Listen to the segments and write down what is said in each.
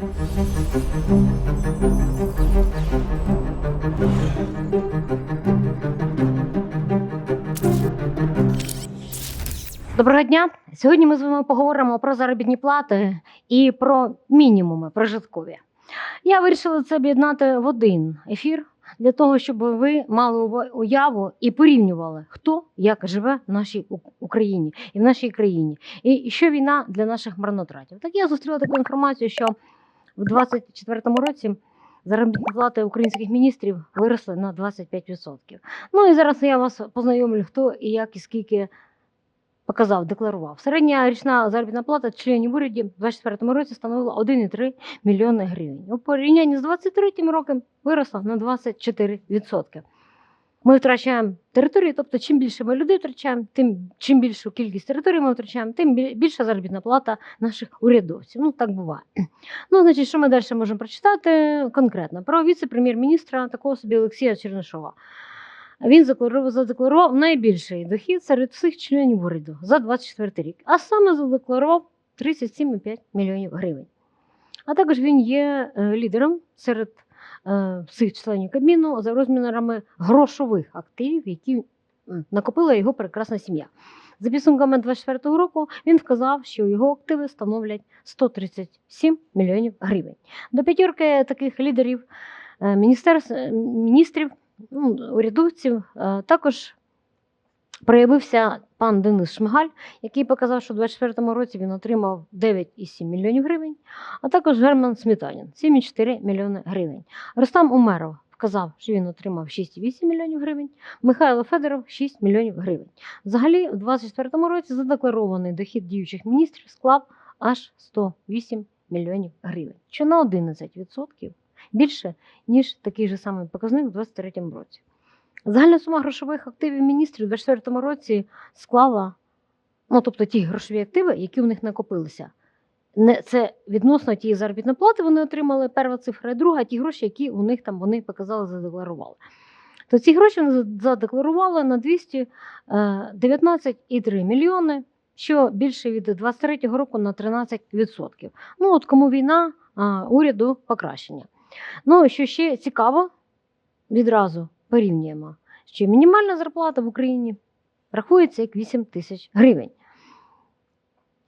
Доброго дня. Сьогодні ми з вами поговоримо про заробітні плати і про мінімуми прожиткові. Я вирішила це об'єднати в один ефір для того, щоб ви мали уяву і порівнювали, хто як живе в нашій Україні і в нашій країні, і що війна для наших марнотратів. Так я зустріла таку інформацію, що в 2024 році заробітні плати українських міністрів виросли на 25%. Ну і зараз я вас познайомлю, хто і як і скільки показав, декларував. Середня річна заробітна плата членів уряді в 2024 році становила 1,3 мільйони гривень. У порівнянні з 2023 роком виросла на 24%. Ми втрачаємо території, тобто чим більше ми людей втрачаємо, тим чим більшу кількість територій ми втрачаємо, тим більша заробітна плата наших урядовців. Ну так буває. Ну, значить, що ми далі можемо прочитати конкретно про віце-прем'єр-міністра такого собі Олексія Чернишова. Він задекларував, задекларував найбільший дохід серед всіх членів уряду за 24 рік, а саме задекларував 37,5 мільйонів гривень. А також він є е, лідером серед всіх членів Кабміну за розмірами грошових активів, які накопила його прекрасна сім'я. За підсумками 24 року він вказав, що його активи становлять 137 мільйонів гривень. До п'ятірки таких лідерів е, міністерств, е, міністрів ну, урядовців е, також проявився пан Денис Шмигаль, який показав, що у 2024 році він отримав 9,7 мільйонів гривень, а також Герман Сметанін 7,4 мільйони гривень. Рустам Умеров вказав, що він отримав 6,8 мільйонів гривень, Михайло Федоров 6 мільйонів гривень. Взагалі, у 2024 році задекларований дохід діючих міністрів склав аж 108 мільйонів гривень, що на 11% більше, ніж такий же самий показник у 2023 році. Загальна сума грошових активів міністрів у 2024 році склала, ну тобто ті грошові активи, які у них накопилися. Не, це відносно тієї заробітної плати вони отримали перша цифра, і друга ті гроші, які у них там вони показали, задекларували. То ці гроші вони задекларували на 219,3 мільйони, що більше від 23 року на 13%. Ну от кому війна, уряду покращення. Ну, що ще цікаво, відразу порівнюємо, що мінімальна зарплата в Україні рахується як 8 тисяч гривень.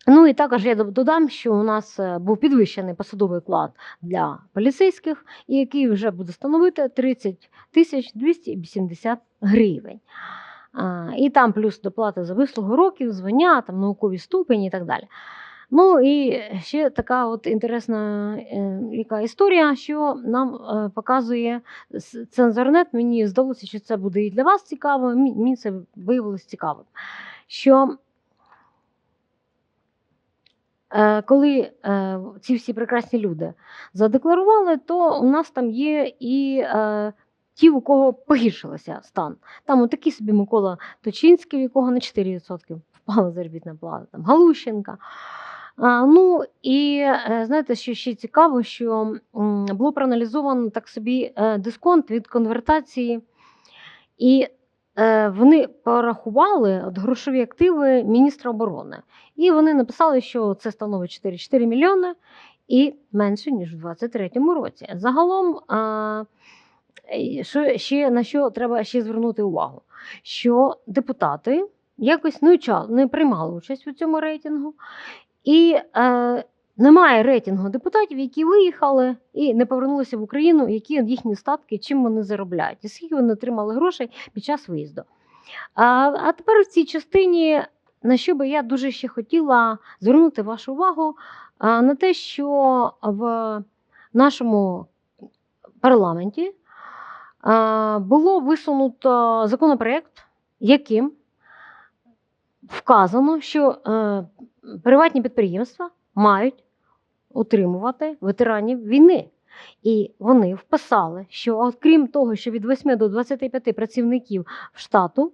Ну і також я додам, що у нас е, був підвищений посадовий оклад для поліцейських, який вже буде становити 30 тисяч 280 гривень. І там плюс доплата за вислугу років, звання, там, наукові ступені і так далі. Ну і ще така от інтересна е, яка історія, що нам е, показує цензорнет. Мені здалося, що це буде і для вас цікаво. Мені це виявилось цікавим. Що е, коли ці всі прекрасні люди задекларували, то у нас там є і ті, у кого погіршився стан. Там отакий собі Микола Точинський, у якого на 4% впала заробітна плата, там Галущенка. Ну і е, знаєте, що ще цікаво, що було проаналізовано так собі е, дисконт від конвертації, і е, вони порахували от, грошові активи міністра оборони. І вони написали, що це становить 4,4 мільйони і менше, ніж у 2023 році. Загалом, що ще, на що треба ще звернути увагу? Що депутати якось не приймали участь у цьому рейтингу. І е, немає рейтингу депутатів, які виїхали і не повернулися в Україну, які їхні статки, чим вони заробляють, і скільки вони отримали грошей під час виїзду. А, а тепер в цій частині, на що би я дуже ще хотіла звернути вашу увагу, на те, що в нашому парламенті було висунуто законопроект, яким вказано, що е, приватні підприємства мають утримувати ветеранів війни. І вони вписали, що окрім того, що від 8 до 25 працівників штату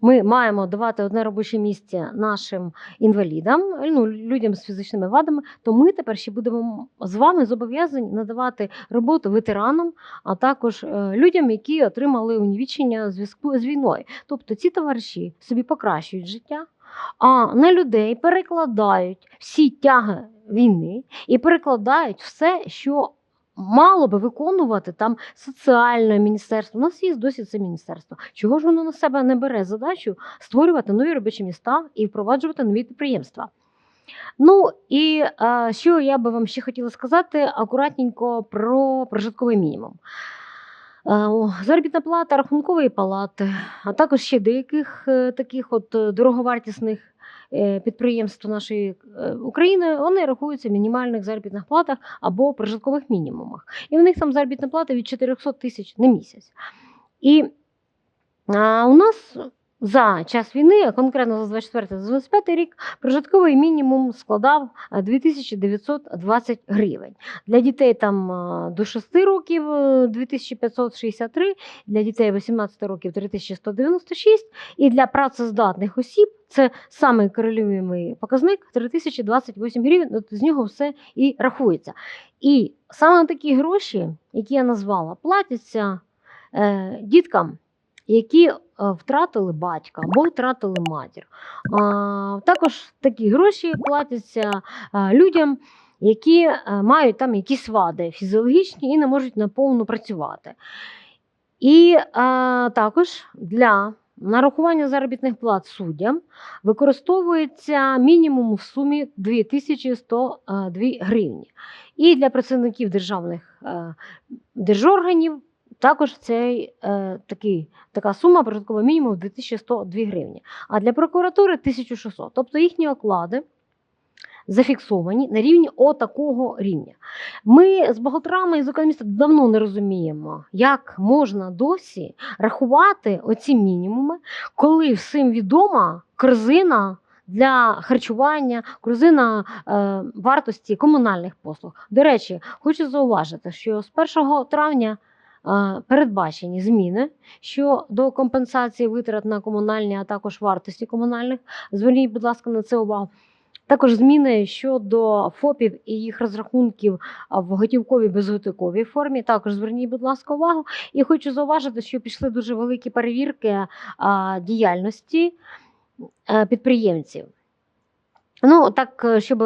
ми маємо давати одне робоче місце нашим інвалідам, ну, людям з фізичними вадами, то ми тепер ще будемо з вами зобов'язані надавати роботу ветеранам, а також е, людям, які отримали унівічення зв'язку з війною. Тобто ці товариші собі покращують життя, а на людей перекладають всі тяги війни і перекладають все, що мало би виконувати там соціальне міністерство. У нас є досі це міністерство. Чого ж воно на себе не бере задачу створювати нові робочі міста і впроваджувати нові підприємства? Ну і е, що я би вам ще хотіла сказати акуратненько про прожитковий мінімум. Е, Заробітна плата рахункової палати, а також ще деяких е, таких от е, дороговартісних підприємств нашої України, вони рахуються в мінімальних заробітних платах або прожиткових мінімумах. І в них там заробітна плата від 400 тисяч на місяць. І а, у нас за час війни, конкретно за 24-25 рік, прожитковий мінімум складав е, 2920 гривень. Для дітей там е, до 6 років е, 2563, для дітей 18 років 3196, і для працездатних осіб це самий корелюємий показник 3028 гривень, от з нього все і рахується. І саме такі гроші, які я назвала, платяться е, діткам, які е, втратили батька або втратили матір. Також такі гроші платяться е, людям, які е, мають там якісь вади фізіологічні і не можуть наповну працювати. І також для нарахування заробітних плат суддям використовується мінімум в сумі 2102 гривні. І для працівників державних держорганів також цей е, такий, така сума прожиткового мінімуму 2102 гривні. А для прокуратури 1600. Тобто їхні оклади зафіксовані на рівні отакого рівня. Ми з бухгалтерами і з економістами давно не розуміємо, як можна досі рахувати оці мінімуми, коли всім відома корзина для харчування, корзина е, вартості комунальних послуг. До речі, хочу зауважити, що з 1 травня передбачені зміни щодо компенсації витрат на комунальні, а також вартості комунальних. Зверніть, будь ласка, на це увагу. Також зміни щодо ФОПів і їх розрахунків в готівковій безготівковій формі. Також зверніть, будь ласка, увагу. І хочу зауважити, що пішли дуже великі перевірки діяльності е, підприємців. Ну, так, е, щоб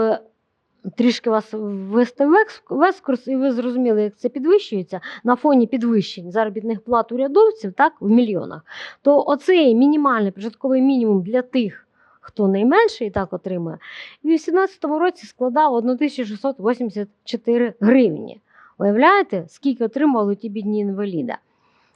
трішки вас ввести в екскурс, і ви зрозуміли, як це підвищується на фоні підвищень заробітних плат урядовців, так, в мільйонах, то оцей мінімальний прожитковий мінімум для тих, хто найменше і так отримує, в 2018 році складав 1684 гривні. Уявляєте, скільки отримували ті бідні інваліда?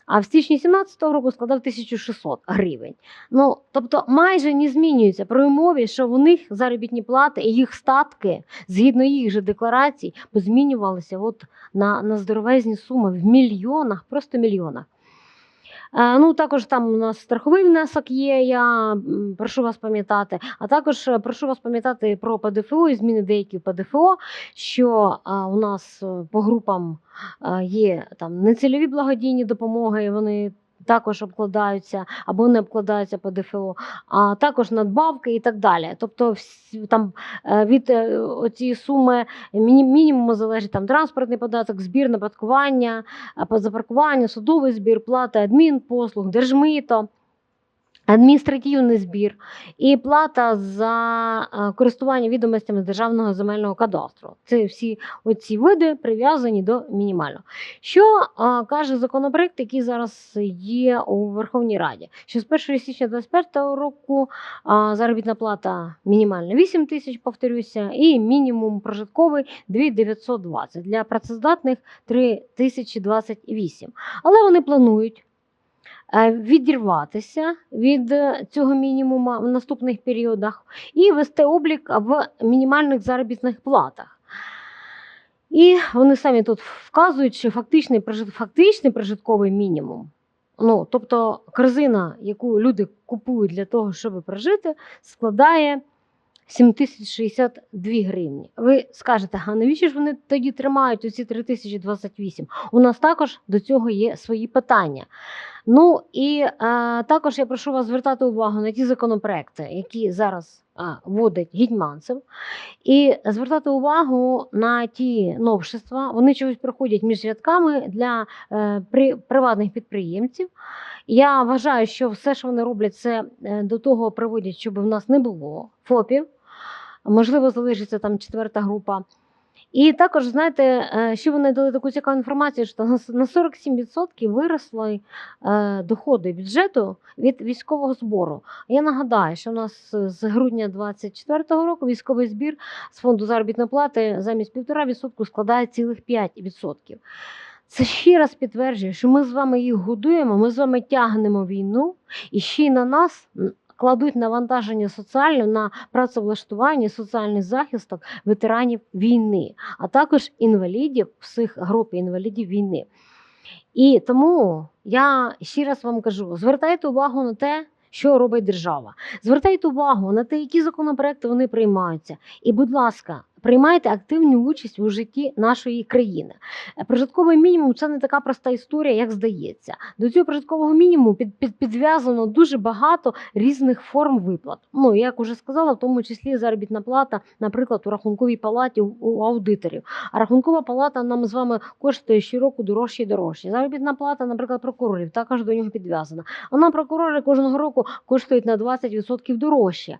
А в січні 2017 року складав 1600 гривень. Ну, тобто майже не змінюється при умові, що у них заробітні плати і їх статки, згідно їх же декларацій, позмінювалися от на, на здоровезні суми в мільйонах, просто мільйонах. Е, Ну, також там у нас страховий внесок є, я прошу вас пам'ятати. А також е, прошу вас пам'ятати про ПДФО і зміни деякі ПДФО, що е, у нас по групам є там нецільові благодійні допомоги, вони також обкладаються або не обкладаються по ДФО, а також надбавки і так далі. Тобто там е, від цієї суми міні- мінімуму залежить там транспортний податок, збір на паркування, запаркування, судовий збір, плата адмінпослуг, держмито. Адміністративний збір і плата за е, користування відомостями з державного земельного кадастру. Це всі оці види прив'язані до мінімального. Що е, каже законопроект, який зараз є у Верховній Раді? Що з 1 січня 2025 року е, заробітна плата мінімальна 8 тисяч, повторюся, і мінімум прожитковий 2920. Для працездатних 3028. Але вони планують відірватися від е, цього мінімуму в наступних періодах і вести облік в мінімальних заробітних платах. І вони самі тут вказують, що фактичний, фактичний прожитковий мінімум, ну, тобто корзина, яку люди купують для того, щоб прожити, складає 7062 гривні. Ви скажете, а навіщо ж вони тоді тримають оці 3028? У нас також до цього є свої питання. Ну і е, також я прошу вас звертати увагу на ті законопроекти, які зараз е, вводить Гетьманцев, і звертати увагу на ті новшества. Вони чогось проходять між рядками для е, при, приватних підприємців. Я вважаю, що все, що вони роблять, це е, до того приводять, щоб в нас не було ФОПів. можливо, залишиться там четверта група. І також, знаєте, е, ще вони дали таку цікаву інформацію, що на 47% виросли е, доходи бюджету від військового збору. Я нагадаю, що у нас з грудня 2024 року військовий збір з фонду заробітної плати замість 1,5% складає цілих 5%. Це ще раз підтверджує, що ми з вами їх годуємо, ми з вами тягнемо війну, і ще й на нас кладуть навантаження соціальне на працевлаштування, соціальний захисток ветеранів війни, а також інвалідів, всіх груп інвалідів війни. І тому я ще раз вам кажу: звертайте увагу на те, що робить держава. Звертайте увагу на те, які законопроекти вони приймаються. І, будь ласка, приймайте активну участь у житті нашої країни. Е, Прожитковий мінімум це не така проста історія, як здається. До цього прожиткового мінімуму під, під, підв'язано дуже багато різних форм виплат. Ну, як уже сказала, в тому числі заробітна плата, наприклад, у рахунковій палаті у, аудиторів. А рахункова палата нам з вами коштує щороку дорожче і дорожче. Заробітна плата, наприклад, прокурорів також до нього підв'язана. А нам прокурори кожного року коштують на 20% дорожче.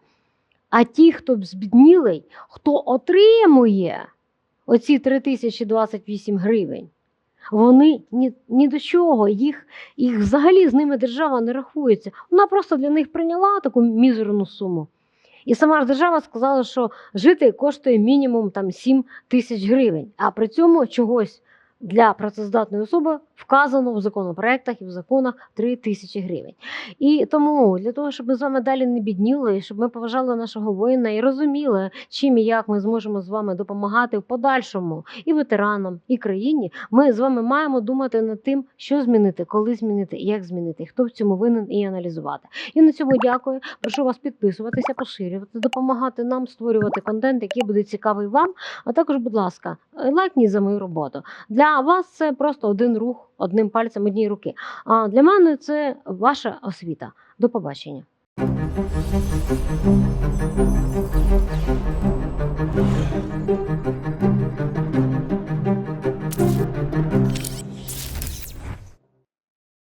А ті, хто збіднілий, хто отримує оці 3028 гривень, вони ні, ні до чого, їх, їх взагалі з ними держава не рахується. Вона просто для них прийняла таку мізерну суму. І сама ж держава сказала, що жити коштує мінімум там 7 тисяч гривень, а при цьому чогось для працездатної особи вказано в законопроектах і в законах 3 тисячі гривень. І тому для того, щоб ми з вами далі не бідніли, щоб ми поважали нашого воїна і розуміли, чим і як ми зможемо з вами допомагати в подальшому і ветеранам, і країні, ми з вами маємо думати над тим, що змінити, коли змінити, як змінити, хто в цьому винен і аналізувати. І на цьому дякую. Прошу вас підписуватися, поширювати, допомагати нам створювати контент, який буде цікавий вам. А також, будь ласка, лайкніть за мою роботу. Для для вас це просто один рух, одним пальцем однієї руки. А для мене це ваша освіта. До побачення.